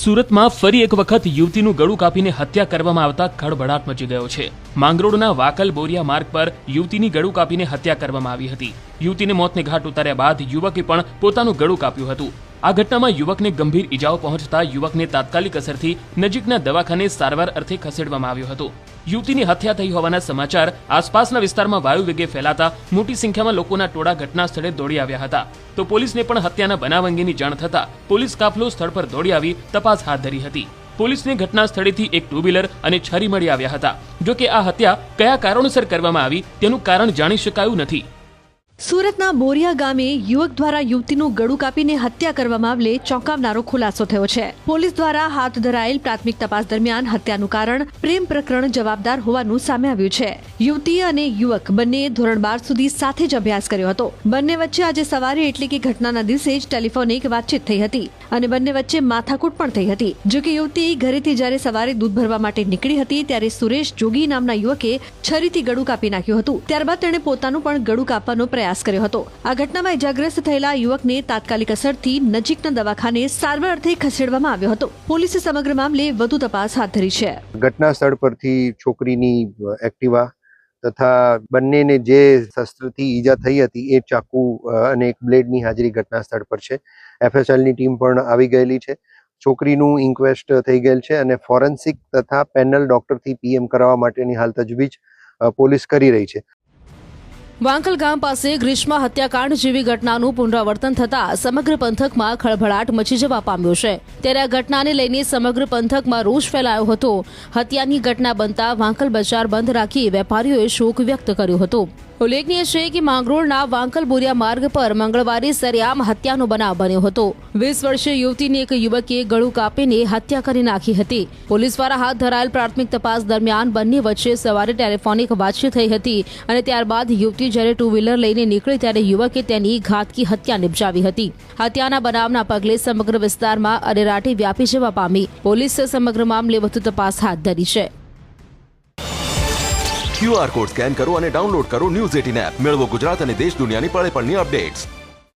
સુરતમાં ફરી એક વખત યુવતીનું ગળું કાપીને હત્યા કરવામાં આવતા ખળભળાટ મચી ગયો છે. માંગરોળના વાકલ બોરિયા માર્ગ પર યુવતીની ગળું કાપીને હત્યા કરવામાં આવી હતી. યુવતીને મોતને ઘાટ ઉતાર્યા બાદ યુવકે પણ પોતાનું ગળું કાપ્યું હતું. આ ઘટનામાં યુવકને ગંભીર ઈજાઓ પહોંચતા યુવકને તાત્કાલિક અસરથી નજીકના દવાખાને સારવાર અર્થે ખસેડવામાં આવ્યો હતો. યુવતીની હત્યા થઈ હોવાના સમાચાર આસપાસના વિસ્તારમાં વાયુ વેગે ફેલાતા મોટી સંખ્યામાં લોકોના ટોળા ઘટના સ્થળે દોડી આવ્યા હતા. તો પોલીસને પણ હત્યાના બનાવ અંગેની જાણ થતા પોલીસ કાફલો સ્થળ પર દોડી આવી તપાસ હાથ ધરી હતી. પોલીસને ઘટના સ્થળેથી એક ટુ વ્હીલર અને છરી મળી આવ્યા હતા. જો કે આ હત્યા કયા કારણોસર કરવામાં આવી તેનું કારણ જાણી શકાયું નથી. સુરતના બોરિયા ગામે યુવક દ્વારા યુવતીનું ગળું કાપીને હત્યા કરવા મામલે ચોંકાવનારો ખુલાસો થયો છે. પોલીસ દ્વારા હાથ ધરાયેલ પ્રાથમિક તપાસ દરમિયાન હત્યાનું કારણ પ્રેમ પ્રકરણ જવાબદાર હોવાનું સામે આવ્યું છે. યુવતી અને યુવક બંને ધોરણ બાર સુધી સાથે જ અભ્યાસ કર્યો હતો. બંને વચ્ચે આજે સવારે એટલે કે ઘટનાના દિવસે જ ટેલિફોનિક વાતચીત થઈ હતી અને બંને વચ્ચે માથાકૂટ પણ થઈ હતી. જો કે યુવતી ઘરેથી જ્યારે સવારે દૂધ ભરવા માટે નીકળી હતી ત્યારે સુરેશ જોગી નામના યુવકે છરીથી ગળું કાપી નાખ્યું હતું. ત્યારબાદ તેણે પોતાનું પણ ગળું કાપવાનો પ્રયાસ કર્યો હતો. આ ઘટનામાં ઇજાગ્રસ્ત થયેલા યુવકને તાત્કાલિક અસરથી નજીકના દવાખાને સારવાર અર્થે ખસેડવામાં આવ્યો હતો. પોલીસે સમગ્ર મામલે વધુ તપાસ હાથ ધરી છે. ઘટના સ્થળ પરથી છોકરીની એક્ટિવા તથા બંનેને જે શસ્ત્રથી ઈજા થઈ હતી એ ચાકુ અને એક બ્લેડની હાજરી ઘટના સ્થળ પર છે. એફએસએલની ટીમ પણ આવી ગયેલી છે. છોકરીનું ઇન્ક્વેસ્ટ થઈ ગયેલ છે અને ફોરેન્સિક તથા પેનલ ડોક્ટરથી પીએમ કરાવવા માટેની હાલ તજવીજ પોલીસ કરી રહી છે. વાંકલ ગામ પાસે ગ્રીષ્મ હત્યાકાંડ જેવી ઘટનાનું પુનરાવર્તન થતા સમગ્ર પંથકમાં ખળભળાટ મચી જવા પામ્યો છે. ત્યારે આ ઘટનાને લઈને સમગ્ર પંથકમાં રોષ ફેલાયો હતો. હત્યાની ઘટના બનતા વાંકલ બજાર બંધ રાખી વેપારીઓએ શોક વ્યક્ત કર્યો હતો. ઉલ્લેખનીય છે કે માંગરોળના વાંકલ બોરિયા માર્ગ પર મંગળવારે સરેઆમ હત્યાનો બનાવ બન્યો હતો. વીસ વર્ષીય યુવતીને એક યુવકે ગળું કાપીને હત્યા કરી નાખી હતી. પોલીસ દ્વારા હાથ ધરાયેલ પ્રાથમિક તપાસ દરમિયાન બંને વચ્ચે સવારે ટેલિફોનિક વાતચીત થઈ હતી અને ત્યારબાદ યુવતી જ્યારે ટુ વ્હીલર લઈને નીકળી ત્યારે યુવકે તેની ઘાતકી હત્યા નિપજાવી હતી. હત્યાના બનાવના પગલે સમગ્ર વિસ્તારમાં અરેરાટી વ્યાપી જવા પામી. પોલીસે સમગ્ર મામલે વધુ તપાસ હાથ ધરી છે. ક્યુઆર કોડ સ્કેન કરો અને ડાઉનલોડ કરો ન્યૂઝ એટીન એપ મેળવો ગુજરાત અને દેશ દુનિયાની પળે પળની અપડેટ્સ